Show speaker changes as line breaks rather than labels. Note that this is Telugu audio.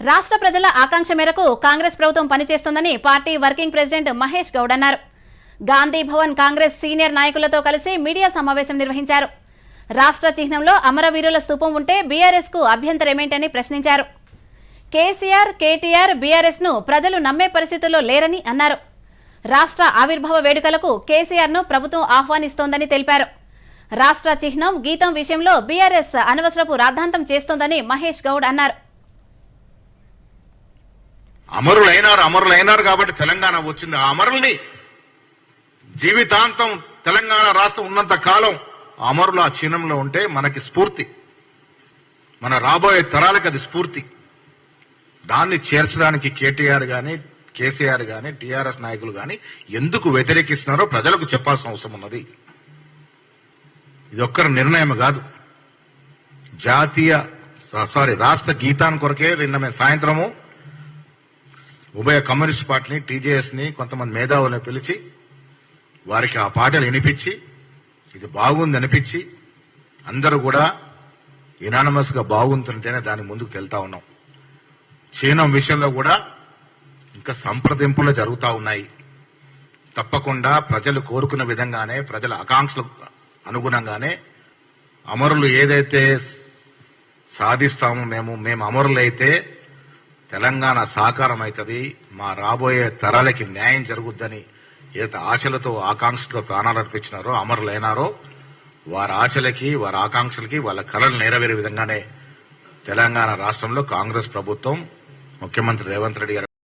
రాష్ట్ర ప్రజల ఆకాంక్ష మేరకు కాంగ్రెస్ ప్రభుత్వం పనిచేస్తోందని party working president Mahesh Goud అన్నారు. గాంధీ భవన్ కాంగ్రెస్ సీనియర్ నాయకులతో కలిసి మీడియా సమావేశం నిర్వహించారు. రాష్ట్ర చిహ్నంలో అమరవీరుల స్థూపం ఉంటే బీఆర్ఎస్కు అభ్యంతరమేంటని ప్రశ్నించారు. కేసీఆర్ కేటీఆర్ బీఆర్ఎస్ను ప్రజలు నమ్మే పరిస్థితుల్లో లేరని అన్నారు. రాష్ట్ర ఆవిర్భావ వేడుకలకు కేసీఆర్ను ప్రభుత్వం ఆహ్వానిస్తోందని తెలిపారు. రాష్ట్ర చిహ్నం గీతం విషయంలో బీఆర్ఎస్ అనవసరపు రాద్ధాంతం చేస్తోందని మహేష్ గౌడ్ అన్నారు.
అమరులైనారు అమరులైనారు కాబట్టి తెలంగాణ వచ్చింది. ఆ అమరుల్ని జీవితాంతం తెలంగాణ రాష్ట్రం ఉన్నంత కాలం ఆ అమరులు ఆ చిహ్నంలో ఉంటే మనకి స్ఫూర్తి. మన రాబోయే తరాలకు అది స్ఫూర్తి. దాన్ని చేర్చడానికి కేటీఆర్ గాని కేసీఆర్ గాని టీఆర్ఎస్ నాయకులు కానీ ఎందుకు వ్యతిరేకిస్తున్నారో ప్రజలకు చెప్పాల్సిన అవసరం ఉన్నది. ఇది ఒక్కరి నిర్ణయం కాదు. జాతీయ సారీ రాష్ట్ర గీతాన్ని కొరకే నిన్న మేము సాయంత్రము ఉభయ కమ్యూనిస్ట్ పార్టీని టీజేఎస్ని కొంతమంది మేధావులను పిలిచి వారికి ఆ పాటలు వినిపించి ఇది బాగుంది అనిపించి అందరూ కూడా ఇనానమస్గా బాగుంటుంటేనే దాని ముందుకు వెళ్తా ఉన్నాం. చీనం విషయంలో కూడా ఇంకా సంప్రదింపులు జరుగుతూ ఉన్నాయి. తప్పకుండా ప్రజలు కోరుకున్న విధంగానే ప్రజల ఆకాంక్షలకు అనుగుణంగానే అమరులు ఏదైతే సాధిస్తామో మేము మేము అమరులైతే తెలంగాణ సాకారం అవుతుంది మా రాబోయే తరాలకి న్యాయం జరుగుద్దని ఏదైతే ఆశలతో ఆకాంక్షలతో ప్రాణాలు అర్పించినారో అమరులైనారో వారి ఆశలకి వారి ఆకాంక్షలకి వాళ్ళ కళలు నెరవేరే విధంగానే తెలంగాణ రాష్ట్రంలో కాంగ్రెస్ ప్రభుత్వం ముఖ్యమంత్రి రేవంత్ రెడ్డి గారు